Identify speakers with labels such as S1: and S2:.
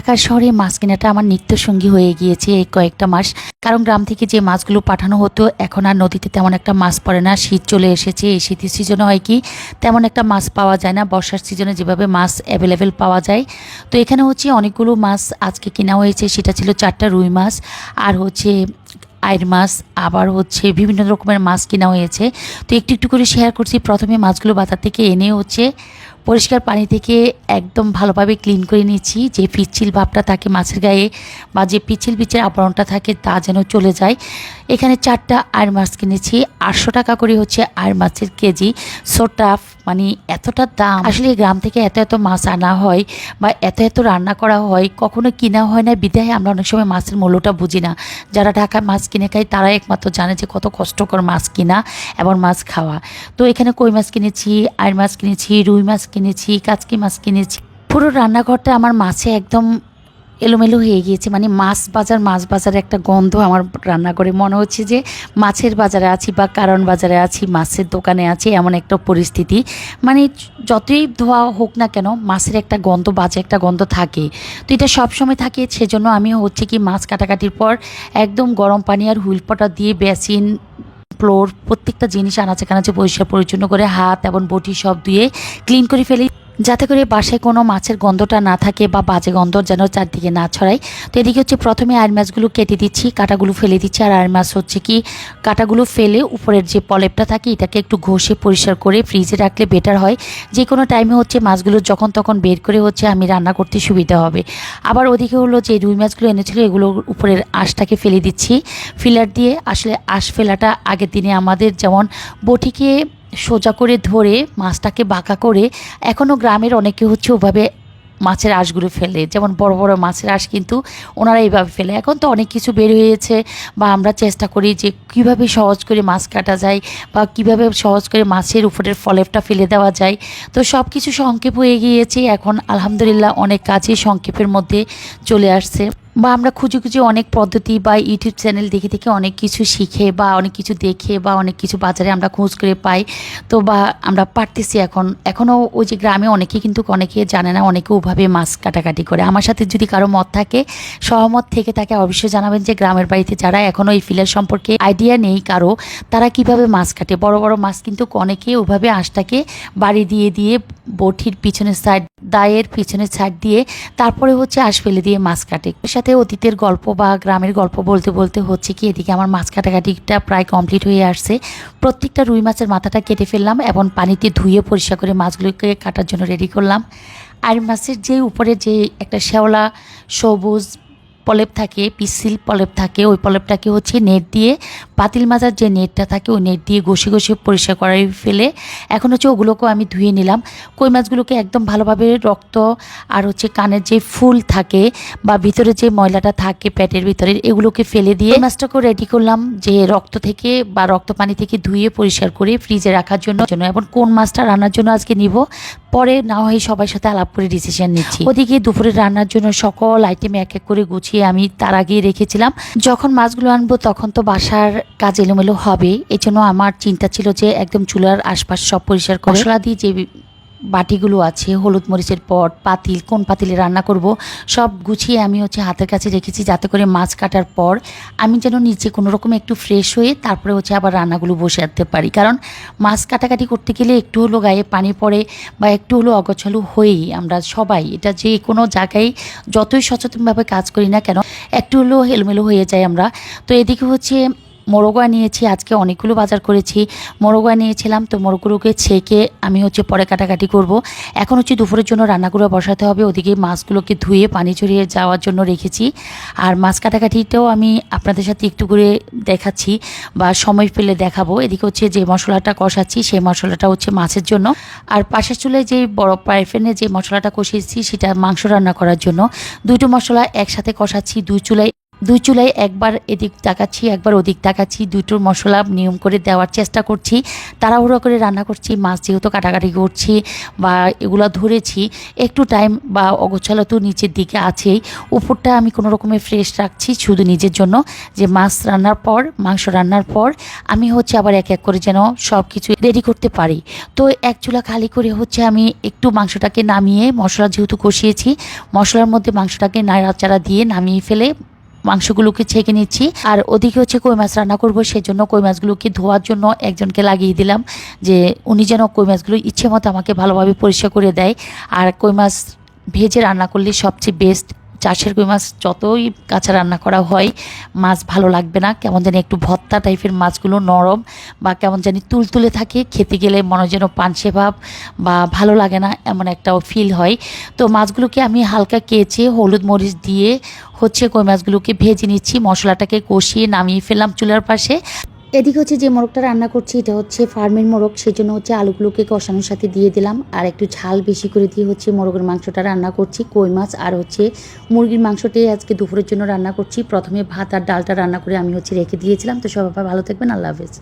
S1: ঢাকার শহরে মাছ কেনাটা আমার নিত্যসঙ্গী হয়ে গিয়েছে এই কয়েকটা মাস। কারণ গ্রাম থেকে যে মাছগুলো পাঠানো হতো, এখন আর নদীতে তেমন একটা মাছ পড়ে না, শীত চলে এসেছে। এই শীতের সিজনে হয় কি, তেমন একটা মাছ পাওয়া যায় না, বর্ষার সিজনে যেভাবে মাছ অ্যাভেলেবেল পাওয়া যায়। তো এখানে হচ্ছে অনেকগুলো মাছ আজকে কেনা হয়েছে, সেটা ছিল চারটা রুই মাছ, আর হচ্ছে আয়ের মাছ, আবার হচ্ছে বিভিন্ন রকমের মাছ কেনা হয়েছে। তো একটু একটু করে শেয়ার করছি। প্রথমে মাছগুলো বাজার থেকে এনে হচ্ছে পরিষ্কার পানি থেকে একদম ভালোভাবে ক্লিন করে নিচ্ছি যে পিচ্ছিল ভাবটা থাকে মাছের গায়ে বা যে পিচ্ছিল পিচ্ছিল আবরণটা থাকে তা যেন চলে যায়। এখানে চারটা আয়ের মাছ কিনেছি আটশো টাকা করে হচ্ছে আয়ের মাছের কেজি। সো টাফ মানে এতটা দাম। আসলে গ্রাম থেকে এত এত মাছ আনা হয় বা এত এত রান্না করা হয়, কখনো কিনা হয় না। বিদায় আমরা অনেক সময় মাছের মূল্যটা বুঝি না। যারা ঢাকায় মাছ কিনে খায় তারা একমাত্র জানে যে কত কষ্টকর মাছ কিনা এবং মাছ খাওয়া। তো এখানে কই মাছ কিনেছি? আয়ের মাছ কিনেছি, রুই মাছ কিনেছি, কাচকি মাছ কিনেছি। পুরো রান্নাঘরটা আমার মাছে একদম এলোমেলো হয়ে গিয়েছে। মানে মাছ বাজার, মাছ বাজারে একটা গন্ধ আমার রান্না করে মনে হচ্ছে যে মাছের বাজারে আছি বা কারণ বাজারে আছি, মাছের দোকানে আছি, এমন একটা পরিস্থিতি। মানে যতই ধোয়া হোক না কেন, মাছের একটা গন্ধ, বাজে একটা গন্ধ থাকে। তো এটা সবসময় থাকে, সেজন্য আমি হচ্ছে কি মাছ কাটাকাটির পর একদম গরম পানি আর হুইলপটা দিয়ে বেসিন ফ্লোর প্রত্যেকটা জিনিস আনাচে কানাচে পরিষ্কার পরিচ্ছন্ন করে হাত এবং বটি সব ধুয়ে ক্লিন করে ফেলি। যাতে করে বাসায় কোনো মাছের গন্ধটা না থাকে বা বাজে গন্ধ যেন চারদিকে না ছড়ায়। তো এদিকে হচ্ছে প্রথমে আয়ের মাছগুলো কেটে দিচ্ছি, কাটাগুলো ফেলে দিচ্ছি। আর আয়ের মাছ হচ্ছে কি, কাটাগুলো ফেলে উপরের যে পলেপটা থাকে এটাকে একটু ঘষে পরিষ্কার করে ফ্রিজে রাখলে বেটার হয়। যে কোনো টাইমে হচ্ছে মাছগুলো যখন তখন বের করে হচ্ছে আমি রান্না করতে সুবিধা হবে। আবার ওদিকে হলো যে রুই মাছগুলো এনেছিল এগুলোর উপরের আঁশটাকে ফেলে দিচ্ছি। ফিলার দিয়ে আসলে আঁশ ফেলাটা আগের দিনে আমাদের যেমন বটিকে সোজা করে ধরে মাছটাকে বাঁকা করে এখনও গ্রামের অনেকে হচ্ছে ওভাবে মাছের আঁশগুলো ফেলে। যেমন বড় বড় মাছের আঁশ কিন্তু ওনারা এইভাবে ফেলে। এখন তো অনেক কিছু বের হয়েছে বা আমরা চেষ্টা করি যে কীভাবে সহজ করে মাছ কাটা যায় বা কীভাবে সহজ করে মাছের উপরের ফলেপটা ফেলে দেওয়া যায়। তো সব কিছু সংক্ষেপ হয়ে গিয়েছে। এখন আলহামদুলিল্লাহ অনেক কাজই সংক্ষেপের মধ্যে চলে আসছে। বা আমরা খুঁজে খুঁজে অনেক পদ্ধতি বা ইউটিউব চ্যানেল দেখে দেখে অনেক কিছু শিখে বা অনেক কিছু দেখে বা অনেক কিছু বাজারে আমরা খোঁজ করে পাই। তো বা আমরা পারতেছি এখন। এখনও ওই যে গ্রামে অনেকে কিন্তু অনেকে জানে না, অনেকে ওভাবে মাছ কাটাকাটি করে। আমার সাথে যদি কারও মত থাকে, সহমত থেকে তাকে অবশ্যই জানাবেন যে গ্রামের বাড়িতে যারা এখনও এই ফিলের সম্পর্কে আইডিয়া নেই কারও, তারা কীভাবে মাছ কাটে? বড় বড় মাছ কিন্তু অনেকে ওভাবে আঁশটাকে বাড়ি দিয়ে দিয়ে বঠির পিছনের সাইড দায়ের পিছনের সাইড দিয়ে তারপরে হচ্ছে আঁশ ফেলে দিয়ে মাছ কাটে। এর সাথে অতীতের গল্প বা গ্রামের গল্প বলতে বলতে হচ্ছে কি, এদিকে আমার মাছ কাটাকাটিটা প্রায় কমপ্লিট হয়ে আসছে। প্রত্যেকটা রুই মাছের মাথাটা কেটে ফেললাম এবং পানিতে ধুয়ে পরিষ্কার করে মাছগুলোকে কাটার জন্য রেডি করলাম। আর মাছের যে উপরে যে একটা শ্যাওলা, সবুজ পলেপ থাকে, পিসিল পলেপ থাকে, ওই পলেপটাকে হচ্ছে নেট দিয়ে পাতিল মাজার যে নেটটা থাকে, ওই নেট দিয়ে ঘষে ঘষে পরিষ্কার করাই ফেলে। এখন হচ্ছে ওগুলোকেও আমি ধুয়ে নিলাম। কই মাছগুলোকে একদম ভালোভাবে রক্ত আর হচ্ছে কানের যে ফুল থাকে বা ভিতরে যে ময়লাটা থাকে প্যাটের ভিতরে, এগুলোকে ফেলে দিয়ে মাছটাকেও রেডি করলাম যে রক্ত থেকে বা রক্ত পানি থেকে ধুয়ে পরিষ্কার করে ফ্রিজে রাখার জন্য। জন্য এবং কোন মাছটা রান্নার জন্য আজকে নিব পরে না হয় সবার সাথে আলাপ করে ডিসিশন নিচ্ছি। ওদিকে দুপুরে রান্নার জন্য সকল আইটেম এক এক করে গুছিয়ে আমি তার আগেই রেখেছিলাম। যখন মাছগুলো আনব তখন তো বাসার কাজ এলোমেলো হবে। এজন্য জন্য আমার চিন্তা ছিল যে একদম চুলার আশপাশ সব পরিষ্কার করে মশলা দিয়ে যে বাটিগুলো আছে, হলুদ মরিচের পট, পাতিল, কোন পাতিলে রান্না করব, সব গুছিয়ে আমি হচ্ছে হাতের কাছে রেখেছি যাতে করে মাছ কাটার পর আমি যেন নিচে কোনো রকম একটু ফ্রেশ হয়ে তারপরে হচ্ছে আবার রান্নাগুলো বসাতে পারি। কারণ মাছ কাটাকাটি করতে গেলে একটু হলো গায়ে পানি পড়ে বা একটু হলো অগছালু হয়েই আমরা সবাই, এটা যে কোনো জায়গায় যতই সচেতনভাবে কাজ করি না কেন, একটু হলো হেলমেলো হয়ে যায় আমরা। তো এদিকে হচ্ছে মোরগা নিয়েছি আজকে অনেকগুলো বাজার করেছি। মোরগা নিয়েছিলাম তো মোরগগুলোকে ছেঁকে আমি হচ্ছে পরে কাটাকাটি করব। এখন হচ্ছে দুপুরের জন্য রান্নাগুলো বসাতে হবে, ওদিকে মাছগুলোকে ধুয়ে পানি ছড়িয়ে যাওয়ার জন্য রেখেছি। আর মাছ কাটাকাটিটাও আমি আপনাদের সাথে একটু করে দেখাচ্ছি বা সময় পেলে দেখাবো। এদিকে হচ্ছে যে মশলাটা কষাচ্ছি, সেই মশলাটা হচ্ছে মাছের জন্য। আর পাশের চুলায় যে বড় প্রাইফেনে যে মশলাটা কষিয়েছি, সেটা মাংস রান্না করার জন্য। দুটো মশলা একসাথে কষাচ্ছি, দুই চুলায় দুই চুলায় একবার এদিক তাকাচ্ছি, একবার ওদিক তাকাচ্ছি, দুটোর মশলা নিয়ম করে দেওয়ার চেষ্টা করছি। তাড়াহুড়ো করে রান্না করছি, মাছ যেহেতু কাটাকাটি করছি বা এগুলো ধরেছি, একটু টাইম বা অগোছালো তো নিচের দিকে আছেই। উপরটা আমি কোনো রকমের ফ্রেশ রাখছি শুধু নিজের জন্য যে মাছ রান্নার পর, মাংস রান্নার পর আমি হচ্ছে আবার এক এক করে যেন সব কিছু রেডি করতে পারি। তো এক চুলা খালি করে হচ্ছে আমি একটু মাংসটাকে নামিয়ে মশলা যেহেতু কষিয়েছি, মশলার মধ্যে মাংসটাকে নাড়াচাড়া দিয়ে নামিয়ে ফেলে মাংসগুলোকে ছেঁকে নিচ্ছি। আর ওদিকে হচ্ছে কই মাছ রান্না করব সেজন্য কই মাছগুলোকে ধোয়ার জন্য একজনকে লাগিয়ে দিলাম যে উনি যেন কই মাছগুলো ইচ্ছে মতো আমাকে ভালোভাবে পরিষ্কার করে দেয়। আর কই মাছ ভেজে রান্না করলে সবচেয়ে বেস্ট চাষের কই মাছ যতই কাঁচা রান্না করা হয়, মাছ ভালো লাগবে না। কেমন জানি একটু ভত্তা টাইপের মাছগুলো নরম বা কেমন জানি তুলতুলে থাকে, খেতে গেলে মনে যেন পানসে ভাব বা ভালো লাগে না, এমন একটা ফিল হয়। তো মাছগুলোকে আমি হালকা কেচে হলুদ মরিচ দিয়ে হচ্ছে কই মাছগুলোকে ভেজে নিচ্ছি, মশলাটাকে কষিয়ে নামিয়ে ফেললাম চুলার পাশে। এদিকে হচ্ছে যে মোরগটা রান্না করছি, এটা হচ্ছে ফার্মের মোরগ সেই জন্য হচ্ছে আলুগুলোকে কষানোর সাথে দিয়ে দিলাম। আর একটু ঝাল বেশি করে দিয়ে হচ্ছে মোরগের মাংসটা রান্না করছি, কই মাছ আর হচ্ছে মুরগির মাংসটাই আজকে দুপুরের জন্য রান্না করছি। প্রথমে ভাত আর ডালটা রান্না করে আমি হচ্ছে রেখে দিয়েছিলাম। তো সবাই ভালো থাকবেন, আল্লাহ হাফেজ।